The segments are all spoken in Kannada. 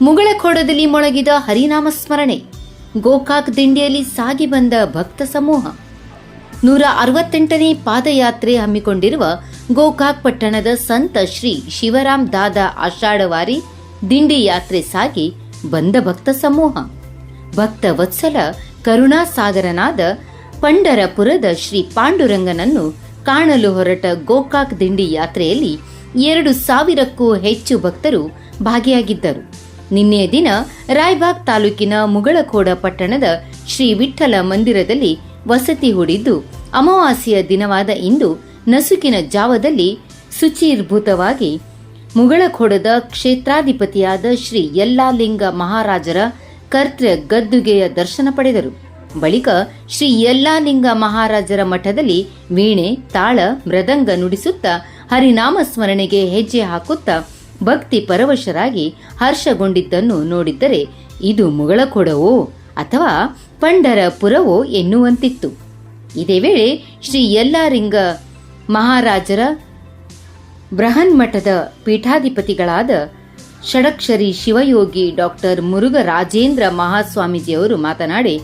ಮುಗಳಖೋಡದಲ್ಲಿ ಮೊಳಗಿದ ಹರಿನಾಮ ಸ್ಮರಣೆ. ಗೋಕಾಕ್ ದಿಂಡಿಯಲ್ಲಿ ಸಾಗಿ ಬಂದ ಭಕ್ತ ಸಮೂಹ. ನೂರ ಅರವತ್ತೆಂಟನೇ ಪಾದಯಾತ್ರೆ ಹಮ್ಮಿಕೊಂಡಿರುವ ಗೋಕಾಕ್ ಪಟ್ಟಣದ ಸಂತ ಶ್ರೀ ಶಿವರಾಮ್ ದಾದಾ ಆಷಾಢವಾರಿ ದಿಂಡಿ ಯಾತ್ರೆ ಸಾಗಿ ಬಂದ ಭಕ್ತ ಸಮೂಹ. ಭಕ್ತ ವತ್ಸಲ ಕರುಣಾಸಾಗರನಾದ ಪಂಡರಪುರದ ಶ್ರೀ ಪಾಂಡುರಂಗನನ್ನು ಕಾಣಲು ಹೊರಟ ಗೋಕಾಕ್ ದಿಂಡಿ ಯಾತ್ರೆಯಲ್ಲಿ ಎರಡು ಸಾವಿರಕ್ಕೂ ಹೆಚ್ಚು ಭಕ್ತರು ಭಾಗಿಯಾಗಿದ್ದರು. ನಿನ್ನೆಯ ದಿನ ರಾಯ್ಬಾಗ್ ತಾಲೂಕಿನ ಮುಗಳಖೋಡ ಪಟ್ಟಣದ ಶ್ರೀ ವಿಠ್ಠಲ ಮಂದಿರದಲ್ಲಿ ವಸತಿ ಹೂಡಿದ್ದು, ಅಮಾವಾಸ್ಯೆಯ ದಿನವಾದ ಇಂದು ನಸುಕಿನ ಜಾವದಲ್ಲಿ ಶುಚಿರ್ಭೂತವಾಗಿ ಮುಗಳಖೋಡದ ಕ್ಷೇತ್ರಾಧಿಪತಿಯಾದ ಶ್ರೀ ಯಲ್ಲಾಲಿಂಗ ಮಹಾರಾಜರ ಕರ್ತೃ ಗದ್ದುಗೆಯ ದರ್ಶನ ಪಡೆದರು. ಬಳಿಕ ಶ್ರೀ ಯಲ್ಲಾಲಿಂಗ ಮಹಾರಾಜರ ಮಠದಲ್ಲಿ ವೀಣೆ, ತಾಳ, ಮೃದಂಗ ನುಡಿಸುತ್ತಾ ಹರಿನಾಮ ಸ್ಮರಣೆಗೆ ಹೆಜ್ಜೆ ಹಾಕುತ್ತಾ ಭಕ್ತಿ ಪರವಶರಾಗಿ ಹರ್ಷಗೊಂಡಿದ್ದನ್ನು ನೋಡಿದ್ದರೆ ಇದು ಮುಗಳಕೊಡವೋ ಅಥವಾ ಪಂಡರಪುರವೋ ಎನ್ನುವಂತಿತ್ತು. ಇದೇ ವೇಳೆ ಶ್ರೀ ಯಲ್ಲಾರಿಂಗ ಮಹಾರಾಜರ ಬೃಹನ್ಮಠದ ಪೀಠಾಧಿಪತಿಗಳಾದ ಷಡಕ್ಷರಿ ಶಿವಯೋಗಿ ಡಾಕ್ಟರ್ ಮುರುಘರಾಜೇಂದ್ರ ಮಹಾಸ್ವಾಮೀಜಿಯವರು ಮಾತನಾಡಿ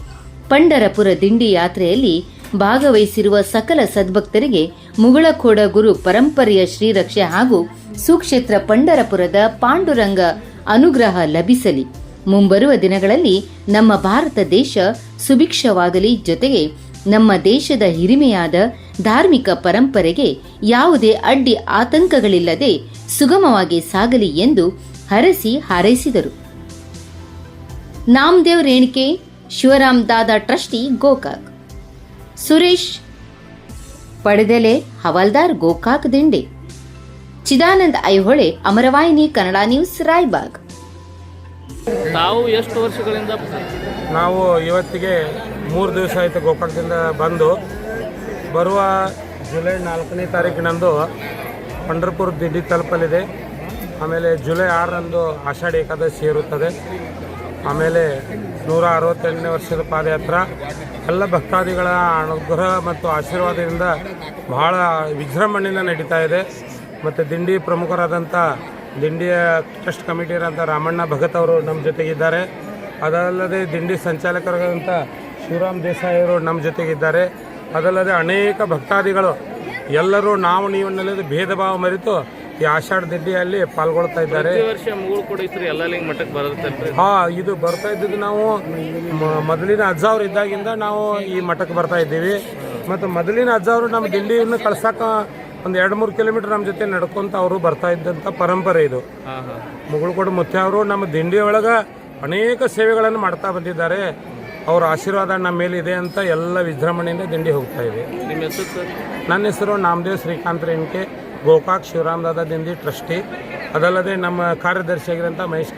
ಪಂಡರಪುರ ದಿಂಡಿ ಯಾತ್ರೆಯಲ್ಲಿ ಭಾಗವಹಿಸಿರುವ ಸಕಲ ಸದ್ಭಕ್ತರಿಗೆ ಮುಗಳಖೋಡ ಗುರು ಪರಂಪರೆಯ ಶ್ರೀರಕ್ಷೆ ಹಾಗೂ ಸುಕ್ಷೇತ್ರ ಪಂಡರಪುರದ ಪಾಂಡುರಂಗ ಅನುಗ್ರಹ ಲಭಿಸಲಿ. ಮುಂಬರುವ ದಿನಗಳಲ್ಲಿ ನಮ್ಮ ಭಾರತ ದೇಶ ಸುಭಿಕ್ಷವಾಗಲಿ ಜೊತೆಗೆ ನಮ್ಮ ದೇಶದ ಹಿರಿಮೆಯಾದ ಧಾರ್ಮಿಕ ಪರಂಪರೆಗೆ ಯಾವುದೇ ಅಡ್ಡಿ ಆತಂಕಗಳಿಲ್ಲದೆ ಸುಗಮವಾಗಿ ಸಾಗಲಿ ಎಂದು ಹರಸಿ ಹಾರೈಸಿದರು. ನಾಮದೇವ್ ರೇಣಿಕೆ ಶಿವರಾಮ್ ದಾದಾ ಟ್ರಸ್ಟಿ ಗೋಕಾಕ್. ಸುರೇಶ್ ಪಡೆದೆಲೆ ಹವಾಲ್ದಾರ್ ಗೋಕಾಕ್ ದಿಂಡೆ. ಚಿದಾನಂದ್ ಐಹೊಳೆ ಅಮರವಾಹಿನಿ ಕನ್ನಡ ನ್ಯೂಸ್ ರಾಯ್ಬಾಗ್. ನಾವು ಎಷ್ಟು ವರ್ಷಗಳಿಂದ ನಾವು ಇವತ್ತಿಗೆ ಮೂರು ದಿವಸ ಆಯಿತು ಗೋಕಾಕದಿಂದ ಬಂದು. ಬರುವ ಜುಲೈ ನಾಲ್ಕನೇ ತಾರೀಕಿನಂದು ಪಂಡರ್ಪುರ ದಿಡ್ಡಿ ತಲುಪಲಿದೆ. ಆಮೇಲೆ ಜುಲೈ ಆರರಂದು ಆಷಾಢ ಏಕಾದಶಿ ಇರುತ್ತದೆ ಆಮೇಲೆ ನೂರ ಅರವತ್ತೆಂಟನೇ ವರ್ಷದ ಪಾದಯಾತ್ರ. ಎಲ್ಲ ಭಕ್ತಾದಿಗಳ ಅನುಗ್ರಹ ಮತ್ತು ಆಶೀರ್ವಾದದಿಂದ ಬಹಳ ವಿಜೃಂಭಣೆಯಿಂದ ನಡೀತಾ ಇದೆ. ಮತ್ತು ದಿಂಡಿ ಪ್ರಮುಖರಾದಂಥ ದಿಂಡಿಯ ಟ್ರಸ್ಟ್ ಕಮಿಟಿ ಇರೋಂಥ ರಾಮಣ್ಣ ಭಗತ್ ಅವರು ನಮ್ಮ ಜೊತೆಗಿದ್ದಾರೆ. ಅದಲ್ಲದೆ ದಿಂಡಿ ಸಂಚಾಲಕರಾದಂಥ ಶಿವರಾಮ್ ದೇಸಾಯಿ ಅವರು ನಮ್ಮ ಜೊತೆಗಿದ್ದಾರೆ. ಅದಲ್ಲದೆ ಅನೇಕ ಭಕ್ತಾದಿಗಳು ಎಲ್ಲರೂ ನಾವು ನೀವನ್ನೆಲ್ಲದು ಭೇದ ಭಾವ ಮರೆತು ಈ ಆಷಾಢ ದಿಡ್ಡಿಯಲ್ಲಿ ಪಾಲ್ಗೊಳ್ತಾ ಇದ್ದಾರೆ. ವರ್ಷ ಮಠಕ್ಕೆ ಹಾ ಇದು ಬರ್ತಾ ಇದ್ದಿದ್ದು ನಾವು ಮೊದಲಿನ ಅಜ್ಜ ಅವ್ರು ಇದ್ದಾಗಿಂದ ನಾವು ಈ ಮಠಕ್ಕೆ ಬರ್ತಾ ಇದ್ದೀವಿ. ಮತ್ತು ಮೊದಲಿನ ಅಜ್ಜಾವ್ರು ನಮ್ಮ ದಿಂಡಿಯನ್ನು ಕಳ್ಸಕ್ಕೆ ಒಂದು ಎರಡು ಮೂರು ಕಿಲೋಮೀಟರ್ ನಮ್ಮ ಜೊತೆ ನಡ್ಕೊಂತ ಅವರು ಬರ್ತಾ ಇದ್ದಂಥ ಪರಂಪರೆ ಇದು. ಮುಗುಳ್ಕೋಡು ಮುತ್ಯ ಅವರು ನಮ್ಮ ದಿಂಡಿ ಒಳಗೆ ಅನೇಕ ಸೇವೆಗಳನ್ನು ಮಾಡ್ತಾ ಬಂದಿದ್ದಾರೆ. ಅವರ ಆಶೀರ್ವಾದ ನಮ್ಮ ಮೇಲೆ ಇದೆ ಅಂತ ಎಲ್ಲ ವಿಜೃಂಭಣೆಯಿಂದ ದಿಂಡಿ ಹೋಗ್ತಾ ಇದೆ. ನನ್ನ ಹೆಸರು ನಾಮದೇವ್ ಶ್ರೀಕಾಂತ್ ರೇಣ್ಕೆ. ಗೋಕಾಕ್ ಶಿವರಾಮ್ ದಾದಾ ಟ್ರಸ್ಟಿ. ಅದಲ್ಲದೆ ನಮ್ಮ ಕಾರ್ಯದರ್ಶಿಯಾಗಿರೋಂಥ ಮಹೇಶ್